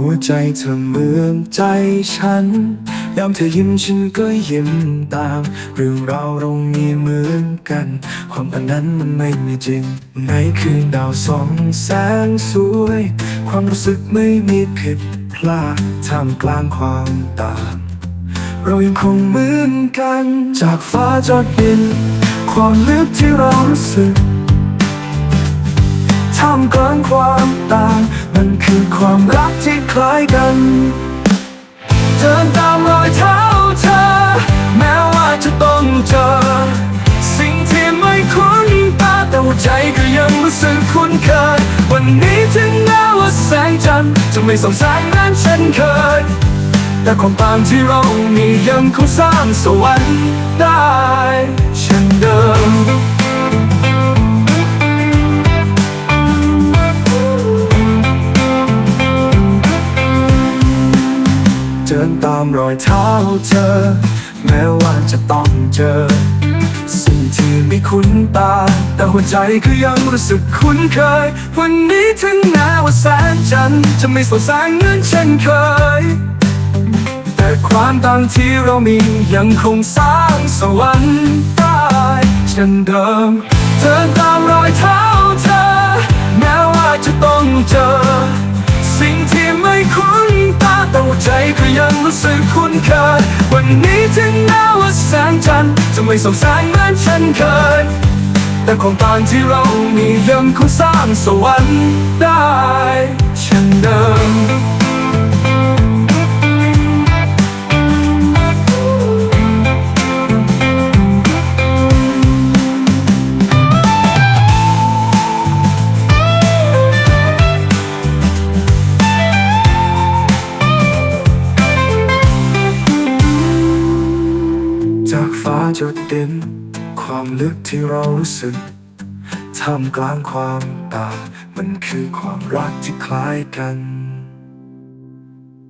ัวใจเธอเหมือนใจฉัน ยามเธอยิ้มฉันก็ยิ้มตาม เรื่องราวเรามีเหมือนกัน ความพันนั้นมันไม่มีจริง ในคืนดาวสองแสงสวย ความรู้สึกไม่มีผิดพลาดท่ามกลางความต่าง เรายังคงเหมือนกัน จากฟ้าจอดดิน ความลึกที่เรารู้สึก ท่ามกลางความต่างมันคือความรักที่คล้ายกันเดินตามรอยเท้าเธอ แม้ว่าจะต้องเจอ สิ่งที่ไม่คุ้นตาแต่หัวใจก็ยังรู้สึกคุ้นเคยวันนี้ถึงแม้ว่าแสงจันทร์จะไม่ส่องแสงนั้นเช่นเคยแต่ความต่างที่เรามียังคงสร้างสวรรค์ได้เช่นเดิม ดินตามรอยเท้าเธอ แม้ว่าจะต้องเจอ สิ่งที่ไม่คุ้นตา แต่หัวใจก็ยังรู้สึกคุ้นเคย วันนี้ถึงแม้ว่าแสงจันทร์จะไม่สดแสงเหมือนเช่นเคย แต่ความต่างที่เรามียังคงสร้างสวรรค์ได้เช่นเดิมเดินตามรอยเท้า นี้ถึงแม้ว่าแสงจันทร์จะไม่ส่องแสงเหมือนฉันเคย แต่ความต่างที่เรามียังคงสร้างสวรรค์ได้เช่นเดิม จากฟ้าจดดินความลึกที่เรารู้สึกท่ามกลางความต่างมันคือความรักที่คล้ายกัน